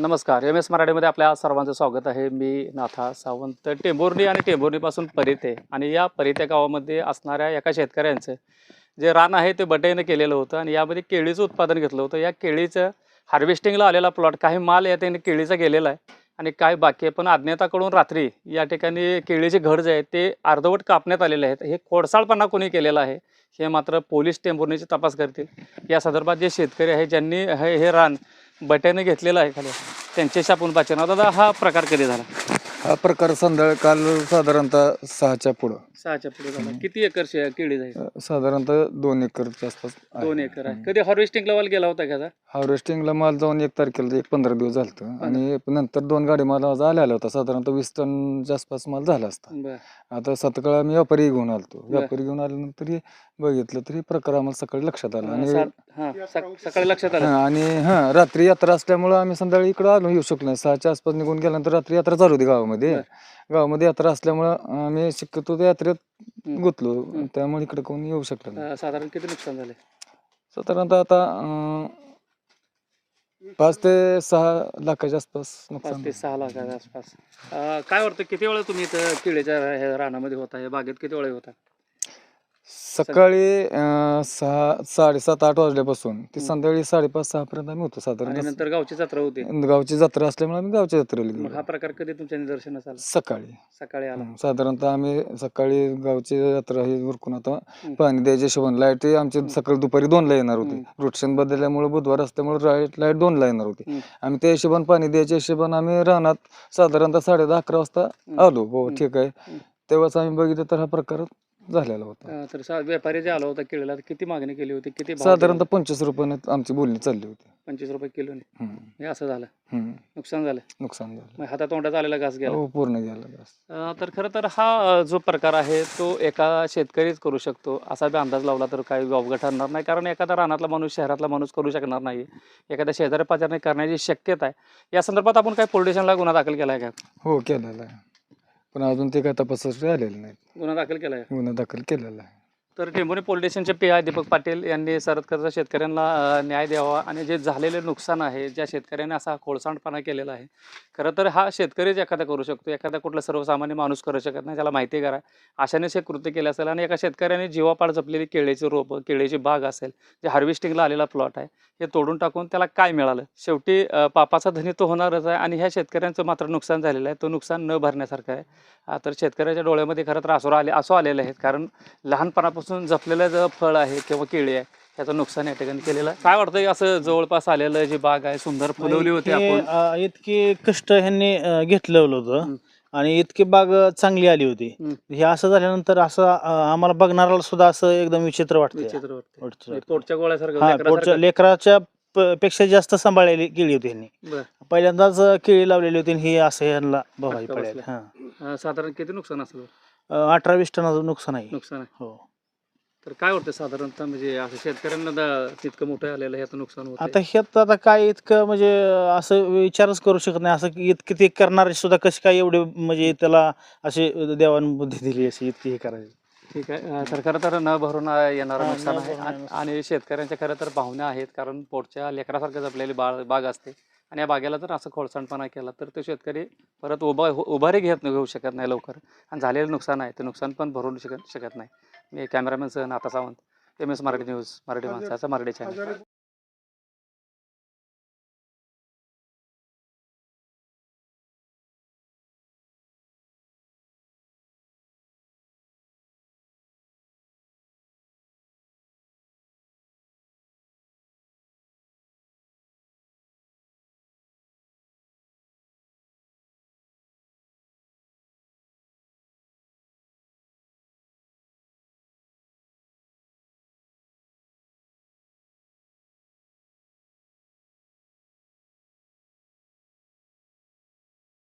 नमस्कार. M S मराठीमध्ये आपल्या सर्वांचं स्वागत आहे. मी नाथा सावंत टेंभुर्णी आणि टेंभुर्णीपासून परिते आणि या परिते गावामध्ये असणाऱ्या एका शेतकऱ्यांचं जे रान आहे ते बटेनं केलेलं होतं आणि यामध्ये केळीचं उत्पादन घेतलं होतं. या केळीचं हार्वेस्टिंगला आलेला प्लॉट काही माल या त्याने केळीचा गेलेला आहे आणि काय बाकी आहे? पण अज्ञाताकडून रात्री या ठिकाणी केळीचे घर जे आहे ते अर्धवट कापण्यात आलेले आहेत. हे खोडसाळपणा कोणी केलेला आहे हे मात्र पोलीस टेंभुर्णीचे तपास करतील. या संदर्भात जे शेतकरी आहे ज्यांनी हे हे रान बट्याने घेतलेला आहे खाली. त्यांच्याशी आपण वाचणार दादा हा प्रकार कधी झाला? हा प्रकार संध्याकाळ काल साधारणतः सहाच्या पुढं. सहाच्या पुढे झाला किती एकर शे केळी जाईल? अ, साधारणतः दोन एकरच्या आसपास आहे. दोन एकर आहे. कधी हार्वेस्टिंग लेवल गेला होता का हार्वेस्टिंगला माल जाऊन एक तारखेला एक पंधरा दिवस झालं आणि नंतर दोन गाडी माल आज आलेला होता. साधारणतः वीस टनच्या आसपास माल झाला असता. बर. आता सतकाळ आम्ही व्यापारी घेऊन आलतो. व्यापारी घेऊन आल्यानंतर हे बघितलं तरी प्रकार आम्हाला सकाळी लक्षात आला. आणि हा सक- सकाळी लक्षात आलं. हा, आणि हा रात्री यात्रा असल्यामुळं आम्ही संध्याकाळी इकडे आलो. येऊ शकलो नाही. सहाच्या आसपास निघून गेल्यानंतर रात्री यात्रा चालू होती गावामध्ये. गावामध्ये यात्रा असल्यामुळं आम्ही शक्यतो त्या यात्रेत. गुंतलो. त्यामुळे इकडे कोणी येऊ शकलं नाही. अं, साधारण किती नुकसान झाले साधारणतः आता अं, पाच ते सहा लाखाच्या आसपास पाच नुकसान ते सहा लाखाच्या आसपास. अं, काय वाटतं किती वेळा तुम्ही इथं केळीच्या हे रानामध्ये होता? या बागेत किती वेळा होता? सकाळी अं, सहा साडेसात आठ वाजल्यापासून ते. संध्याकाळी साडेपाच सहा पर्यंत आम्ही होतो आणि साधारण नंतर गावची जत्रा होती गावची जत्रा असल्यामुळे आम्ही गावच्या जत्रेला मग हा गेलो प्रकार कधी तुमच्या निदर्शनास आला सकाळी सकाळी आला हं, साधारणतः आम्ही सकाळी गावची यात्रा ही उरकून आता हं. पाणी द्यायचे हिशोबाने लाइट आमची सकाळी दुपारी दोनला येणार होती हं. रोटेशन बदलल्यामुळे बुधवार असल्यामुळे लाइट लाइट दोनला येणार होती हं. आम्ही त्या हिशोबाने पाणी द्यायच्या हिशोबाने आम्ही रानात साधारणतः साडे दहा अकरा वाजता हं. आलो हो हं. ठीक आहे हं. तेव्हाच आम्ही बघितलं तर हा प्रकार झालेला होता. अं, तर सा- व्यापारी जे आला होता केळीला तर किती मागणी केली होती? किती भाव साधारणतः? पंचवीस रुपयाने आमची बोलणी चालली होती. पंचवीस रुपये किलो हं. हे असं झालं. नुकसान झालं? नुकसान झालं. मग हातातोंडात आलेला घास गेला? हो पूर्ण गेलं अं, तर खरं तर हा अं, जो प्रकार आहे तो एका शेतकरीच करू शकतो. असा बी अंदाज लावला तर काही अवघड ठरणार नाही. कारण एखादा रानातला माणूस शहरातला माणूस करू शकणार नाही. एखाद्या शेजारी पाजारी करण्याची शक्यता आहे. या संदर्भात आपण काही पोलीस स्टेशनला गुन्हा दाखल केला आहे का? हो केलेला आहे. पण अजून ते काय तपासासाठी आलेले नाहीत गुन्हा दाखल केला आहे गुन्हा दाखल केलेला आहे. तर टेंभुर्णी पोलीस स्टेशनचे पी आय दीपक पाटील यांनी सरतकरचा शेतकऱ्यांना न्याय द्यावा आणि जे झालेले नुकसान आहे ज्या शेतकऱ्याने असा खोळसांडपणा केलेला आहे खरं तर हा शेतकरीच एखादा करू शकतो एखादा कुठला सर्वसामान्य माणूस करू शकत नाही त्याला माहिती करा अशानेच हे कृत्य केले असेल आणि एका शेतकऱ्याने जीवापाड जपलेली केळीची रोपं केळीची बाग असेल जे हार्वेस्टिंगला आलेला प्लॉट आहे हे तोडून टाकून त्याला काय मिळालं? शेवटी पापाचा धनी तो होणारच आहे आणि ह्या शेतकऱ्यांचं मात्र नुकसान झालेलं आहे तो नुकसान न भरण्यासारखं आहे. तर शेतकऱ्याच्या डोळ्यामध्ये खरं तर असो आले असो आलेले आहेत कारण लहानपणापासून जपलेलं जे फळ आहे किंवा केळी आहे त्याचं नुकसान या ठिकाणी केलेलं आहे काय वाटतंय असं जवळपास आलेलं जी बाग आहे सुंदर फुलवली होती आपण अ, इतके कष्ट ह्यांनी अ, घेतलेलं होतं. आणि इतकी बाग अ, चांगली आली होती हं. हे असं झाल्यानंतर असं अ, आम्हाला बघणाऱ्याला सुद्धा असं एकदम विचित्र वाटतं विचित्र वाटतंय. वाटतं. म्हणजे पोटच्या गोळ्यासारखं हा लेकरासारखं. पोटच्या लेकराच्या प- पेक्षा जास्त सांभाळलेली केळी होती ह्यांनी बरं. पहिल्यांदाच अ, केळी लावलेली होती आणि ही असं ह्यांना बघायला पडेल अं, साधारण किती नुकसान असेल अठरा वीस टनाचं नुकसान आहे नुकसान आहे हो तर काय वाटतं साधारणतः म्हणजे असं शेतकऱ्यांना दा- तितकं मोठं आलेलं ह्याचं नुकसान होतं आता ह्यात आता काय इतकं म्हणजे असं विचारच करू शकत नाही. असं की इतके ते करणारे सुद्धा कशी काय एवढे म्हणजे त्याला अशी देवान बुद्धी दिली अशी इतकी हे करायची? ठीक आहे. अं, तर खरं तर न भरून अं, येणारं हा, नुकसान आहे. भरून आणि- येणारं. आणि शेतकऱ्यांच्या खरं तर भावना आहेत कारण पोटच्या लेकरासारखं जपलेली बाग बाग असते. आणि या बागेला जर असं खोळसाणपणा केला तर तो शेतकरी परत उभा उभारी घेत घेऊ शकत नाही लवकर. आणि झालेलं नुकसान आहे ते नुकसान पण भरून शकत शकत नाही. मी कॅमेरामॅन सह आता Sawant M S Marathi news Marathi माणसाचा मराठी चॅनल.